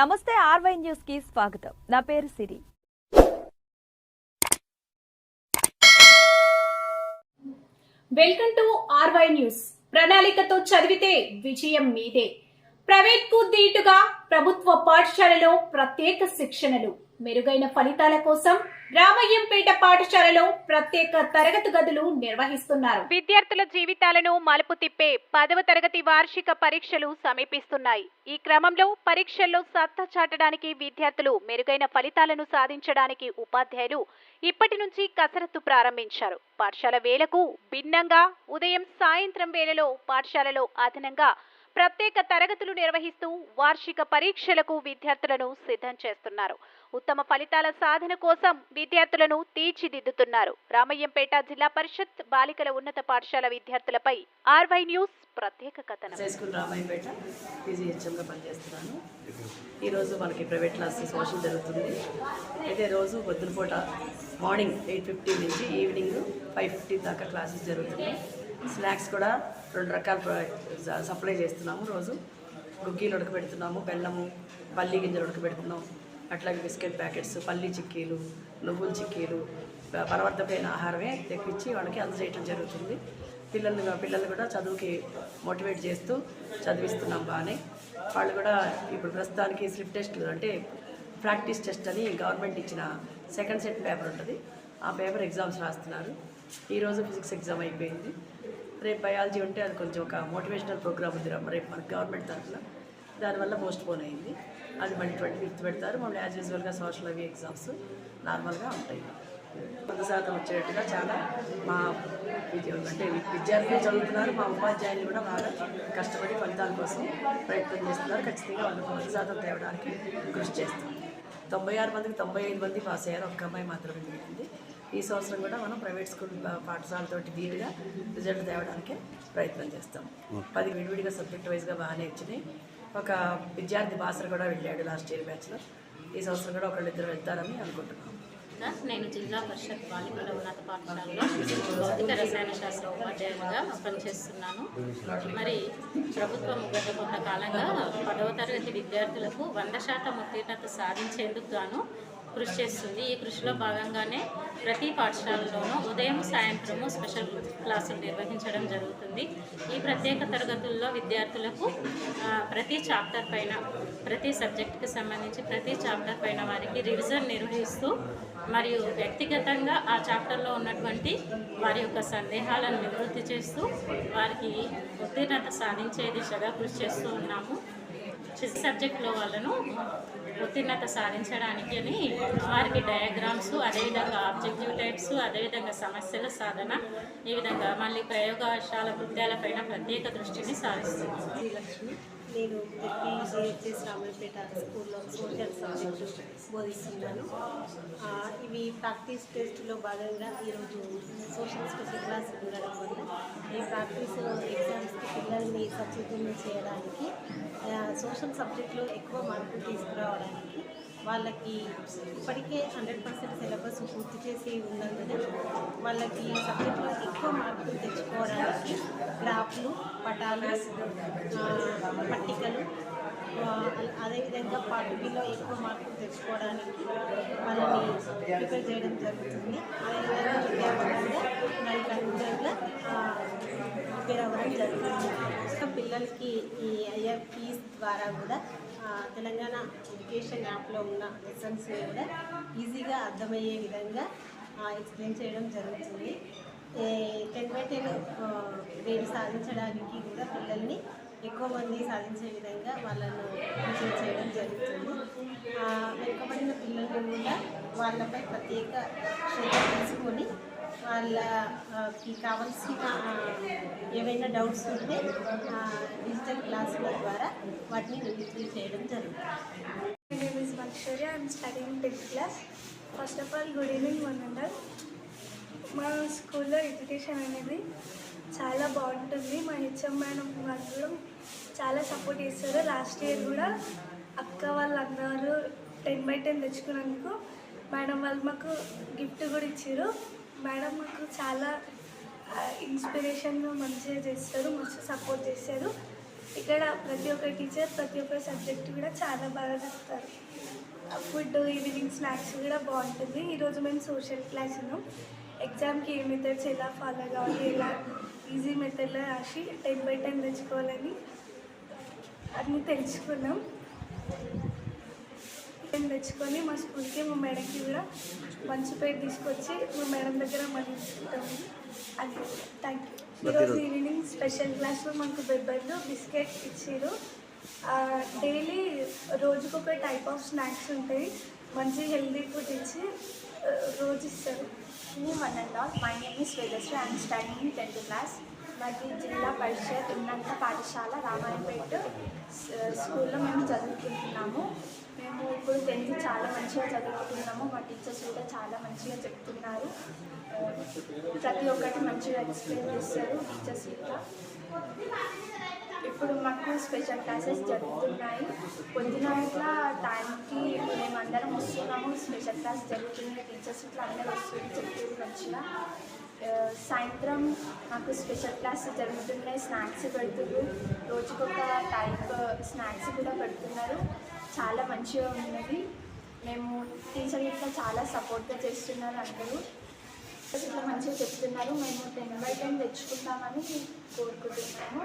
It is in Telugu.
నమస్తే ఆర్వై న్యూస్కి స్వాగతం. నా పేరు Siri. Welcome to RY news. ప్రణాళికతో చదివితే విజయం మీదే. ప్రైవేట్కు దీటుగా ప్రభుత్వ పాఠశాలలో ప్రత్యేక శిక్షణలు. మెరుగైన ఫలితాల కోసం రామయ్యంపేట పాఠశాలలో ప్రత్యేక తరగతి గదులు నిర్వహిస్తున్నారు. విద్యార్థుల జీవితాలను మలుపు తిప్పే పదవ తరగతి వార్షిక పరీక్షలు సమీపిస్తున్నాయి. ఈ క్రమంలో పరీక్షల్లో సత్తా చాటడానికి విద్యార్థులు మెరుగైన ఫలితాలను సాధించడానికి ఉపాధ్యాయులు ఇప్పటి నుంచి కసరత్తు ప్రారంభించారు. పాఠశాల వేళకు భిన్నంగా ఉదయం సాయంత్రం వేళలో పాఠశాలలో అదనంగా ప్రత్యేక తరగతులు నిర్వహిస్తూ వార్షిక పరీక్షలకు విద్యార్థులను సిద్ధం చేస్తున్నారు. ఉత్తమ ఫలితాల సాధన కోసం విద్యార్థులను తీర్చిదిద్దుతున్నారు. రామయ్యంపేట జిల్లా పరిషత్ బాలికల ఉన్నత పాఠశాల విద్యార్థులపై ఆర్వై న్యూస్ ప్రత్యేక కథనం. స్కూల్ పనిచేస్తున్నాను. ఈరోజు మనకి ప్రైవేట్ క్లాస్ సోషల్ జరుగుతుంది. అయితే రోజు పొద్దునపూట మార్నింగ్ ఎయిట్ ఫిఫ్టీ నుంచి ఈవినింగ్ ఫైవ్ ఫిఫ్టీ దాకా క్లాసెస్ జరుగుతున్నాయి. స్నాక్స్ కూడా రెండు రకాల సప్లై చేస్తున్నాము రోజు. గుగ్గీలు ఉడకబెడుతున్నాము బెల్లము పల్లి గింజలు ఉడకబెడుతున్నాం అట్లాగే బిస్కెట్ ప్యాకెట్స్ పల్లి చిక్కీలు నువ్వుల చిక్కీలు ప- ఆహారమే తెప్పించి వాళ్ళకి అందజేయటం జరుగుతుంది. పిల్లలు పిల్లలు కూడా చదువుకి మోటివేట్ చేస్తూ చదివిస్తున్నాం బాగానే. వాళ్ళు కూడా ఇప్పుడు ప్రస్తుతానికి స్లిప్ టెస్ట్ అంటే ప్రాక్టీస్ టెస్ట్ అని గవర్నమెంట్ ఇచ్చిన సెకండ్ సెట్ పేపర్ ఉంటుంది. ఆ పేపర్ ఎగ్జామ్స్ రాస్తున్నారు. ఈరోజు ఫిజిక్స్ ఎగ్జామ్ అయిపోయింది. రేపు బయాలజీ ఉంటే అది కొంచెం ఒక మోటివేషనల్ ప్రోగ్రామ్ ఉంది రేపు మన గవర్నమెంట్ తరఫున. దానివల్ల పోస్ట్ పోన్ అయింది. అది మళ్ళీ ట్వంటీ ఫిఫ్త్ పెడతారు. మళ్ళీ యాజ్ యూజువల్గా సోషల్ అవి ఎగ్జామ్స్ నార్మల్గా ఉంటాయి. వంద శాతం వచ్చేటట్టుగా చాలా మా విద్య అంటే విద్యార్థులు చదువుతున్నారు. మా ఉపాధ్యాయులు కూడా బాగా కష్టపడి ఫలితాల కోసం ప్రయత్నం చేస్తున్నారు. ఖచ్చితంగా వాళ్ళకి వంద శాతం తేవడానికి కృషి చేస్తాం. తొంభై ఆరు మందికి తొంభై ఐదు మంది పాస్ అయ్యారు. ఒక్క అమ్మాయి మాత్రమే మిగిలింది. ఈ సంవత్సరం కూడా మనం ప్రైవేట్ స్కూల్ పా- పాఠశాలతోటి ధీటుగా రిజల్ట్ తేవడానికి ప్రయత్నం చేస్తాం. పది విడివిడిగా సబ్జెక్ట్ వైజ్గా బాగానే వచ్చినాయి ఒక విద్యార్థి బాసర్ కూడా వెళ్ళాడు లాస్ట్ ఇయర్ బ్యాచ్లో. ఈ సంవత్సరం కూడా ఒకళ్ళిద్దరు వెళ్తారని అనుకుంటున్నాం. నేను జిల్లా పరిషత్ బాలికల ఉన్నత పాఠశాలలో భౌతిక రసాయన శాస్త్ర ఉపాధ్యాయులుగా పనిచేస్తున్నాను. మరి ప్రభుత్వం గత కొంతకాలంగా పదవ తరగతి విద్యార్థులకు వంద శాతం ఉత్తీర్ణత సాధించేందుకు గాను కృషి చేస్తుంది. ఈ కృషిలో భాగంగానే ప్రతి పాఠశాలలోనూ ఉదయం సాయంత్రము స్పెషల్ క్లాసులు నిర్వహించడం జరుగుతుంది. ఈ ప్రత్యేక తరగతుల్లో విద్యార్థులకు ప్రతి చాప్టర్ పైన ప్రతి సబ్జెక్టుకి సంబంధించి ప్రతి చాప్టర్ పైన వారికి రివిజన్ నిర్వహిస్తూ మరియు వ్యక్తిగతంగా ఆ చాప్టర్లో ఉన్నటువంటి వారి యొక్క సందేహాలను నివృత్తి చేస్తూ వారికి ఉత్తీర్ణత సాధించే దిశగా కృషి చేస్తూ ఉన్నాము. ఫిజిక్స్ సబ్జెక్ట్లో వాళ్ళను ఉత్తీర్ణత సాధించడానికి అని వారికి డయాగ్రామ్స్ అదేవిధంగా ఆబ్జెక్టివ్ టైప్స్ అదేవిధంగా సమస్యల సాధన ఈ విధంగా మళ్ళీ ప్రయోగశాల కృత్యాలపైన ప్రత్యేక దృష్టిని సారిస్తున్నాము నేను పిజిహెచ్ఎస్ రామలపేట స్కూల్లో సోషల్ సబ్జెక్టు బోధిస్తున్నాను. ఇవి ప్రాక్టీస్ టెస్ట్లో భాగంగా ఈరోజు సోషల్ స్పెషల్ క్లాస్ ఉండడం వల్ల ఈ ప్రాక్టీస్ ఎగ్జామ్స్కి పిల్లల్ని సచేతనం చేయడానికి సోషల్ సబ్జెక్ట్లో ఎక్కువ మార్కులు తీసుకురావడానికి వాళ్ళకి ఇప్పటికే హండ్రెడ్ పర్సెంట్ సిలబస్ పూర్తి చేసి ఉన్నందున వాళ్ళకి సబ్జెక్ట్లో ఎక్కువ మార్కులు తెచ్చుకోవడానికి గ్రాఫ్లు పటాలు పట్టికలు అదేవిధంగా పార్టీలో ఎక్కువ మార్కులు తెచ్చుకోవడానికి వాళ్ళని ప్రిపేర్ చేయడం జరుగుతుంది. అదేవిధంగా విద్యార్థులుగా మరి కంప్యూటర్గా ప్రిపేర్ అవ్వడం జరుగుతుంది. పిల్లలకి ఈ ఐఎఫ్ఈస్ ద్వారా కూడా తెలంగాణ ఎడ్యుకేషన్ యాప్లో ఉన్న లెసన్స్ కూడా ఈజీగా అర్థమయ్యే విధంగా ఎక్స్ప్లెయిన్ చేయడం జరుగుతుంది. టెన్ బై టెన్ గ్రేడ్ సాధించడానికి కూడా పిల్లల్ని ఎక్కువ మంది సాధించే విధంగా వాళ్ళను కృషి చేయడం జరుగుతుంది వెనుకబడిన పిల్లలు కూడా వాళ్ళపై ప్రత్యేక శ్రద్ధ తీసుకొని వాళ్ళకి కావాల్సిన ఏవైనా డౌట్స్ ఉంటే ఆ, డిజిటల్ క్లాసుల ద్వారా వాటిని రిజిస్టర్ చేయడం జరుగుతుంది My name is Vanshwarya. I'm studying 10th class. First of one and evening, మా స్కూల్లో ఎడ్యుకేషన్ అనేది చాలా బాగుంటుంది మా హెచ్ఎం మేడం వాళ్ళు కూడా చాలా సపోర్ట్ చేస్తారు. లాస్ట్ ఇయర్ కూడా అక్క వాళ్ళందరూ టెన్ బై టెన్ తెచ్చుకున్నందుకు మేడం వాళ్ళు మాకు గిఫ్ట్ కూడా ఇచ్చారు. మేడం మాకు చాలా ఇన్స్పిరేషన్ మంచిగా చేస్తారు మంచిగా సపోర్ట్ చేస్తారు. ఇక్కడ ప్రతి ఒక్క టీచర్ ప్రతి ఒక్క సబ్జెక్ట్ కూడా చాలా బాగా చెప్తారు. ఫుడ్ ఈవినింగ్ స్నాక్స్ కూడా బాగుంటుంది. ఈరోజు మేము సోషల్ క్లాస్ ఉన్నాం. ఎగ్జామ్కి ఏ మెథడ్స్ ఎలా ఫాలో కావాలి ఎలా ఈజీ మెథడ్లో రాసి టెన్ బై టెన్ తెచ్చుకోవాలని అన్నీ తెలుసుకున్నాం. టెన్ తెచ్చుకొని మా స్కూల్కి మా మేడంకి కూడా మంచి పేరు తీసుకొచ్చి మా మేడం దగ్గర మళ్ళీ తీసుకుంటాము. అది థ్యాంక్ యూ. ఈరోజు ఈవినింగ్ స్పెషల్ క్లాస్లో మనకు బెబ్బర్లు బిస్కెట్ ఇచ్చారు డైలీ రోజుకొక టైప్ ఆఫ్ స్నాక్స్ ఉంటాయి. మంచి హెల్దీ ఫుడ్ ఇచ్చి రోజు ఇస్తారు. One and my name is Vedasri I'm studying tenth class మాది జిల్లా పరిషత్ ఉన్నత పాఠశాల రామాయణపేట. స్కూల్లో మేము చదువుకుంటున్నాము. మేము ఇప్పుడు టెన్త్ చాలా మంచిగా చదువుకుంటున్నాము. మా టీచర్స్ కూడా చాలా మంచిగా చెప్తున్నారు. ప్రతి ఒక్కటి మంచిగా ఎక్స్ప్లెయిన్ చేస్తారు టీచర్స్ కూడా ఇప్పుడు మాకు స్పెషల్ క్లాసెస్ జరుగుతున్నాయి. పొద్దున ఇట్లా టైంకి మేమందరం వస్తున్నాము. స్పెషల్ క్లాస్ జరుగుతుంది. టీచర్స్ ఇట్లా అందరూ వస్తుంది చెప్తుంది మంచిగా. సాయంత్రం మాకు స్పెషల్ క్లాస్ జరుగుతున్నాయి. స్నాక్స్ పెడుతున్నారు. రోజుకొక టైప్ స్నాక్స్ కూడా పెడుతున్నారు. చాలా మంచిగా ఉన్నది. మేము టీచర్ ఇట్లా చాలా సపోర్ట్గా చేస్తున్నారు అందరూ. ఇట్లా మంచిగా చెప్తున్నారు. మేము టెన్ బై టెన్ తెచ్చుకుంటామని కోరుకుంటున్నాము.